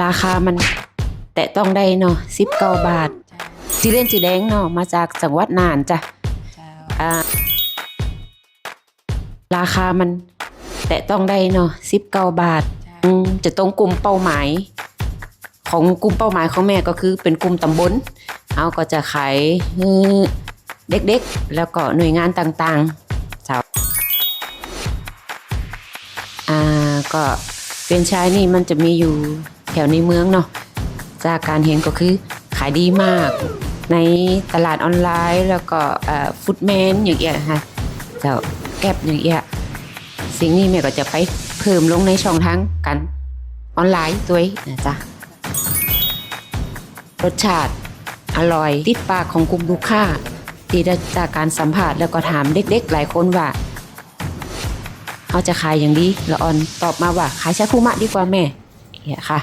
ราคามันแตะต้องได้เนาะสิบเก้าบาทจีเล่นจีแดงเนาะมาจากจังหวัดน่านจ้ะเจ้าอ่าราคามันแตะต้องได้เนาะสิบเก้าบาทอืมจะตรงกลุ่มเป้าหมาย ของกลุ่มเป้าหมายของแม่ก็คือเป็นกลุ่มตำบลเอาก็จะขายให้เด็กๆ แล้วก็หน่วยงานต่างๆสาวอ่าก็เป็นชายนี่มันจะมีอยู่ แถวในเมืองเนาะจากการเห็นก็คือขายดีมาก ในตลาดออนไลน์แล้วก็ฟุตแมนอย่างเงี้ยค่ะเจ้าแก็บอย่างเงี้ยสิ่งนี้แม่ก็จะไปเพิ่มลงในช่องทางการออนไลน์ตัวเองนะจ๊ะรสชาติอร่อยติดปากของกลุ่มลูกค้าที่ได้จากการสัมผัสแล้วก็ถามเด็กๆ หลายคนว่าเขาจะขายอย่างดีละออนตอบมาว่าขายชาคุมะดีกว่าแม่เนี่ยค่ะ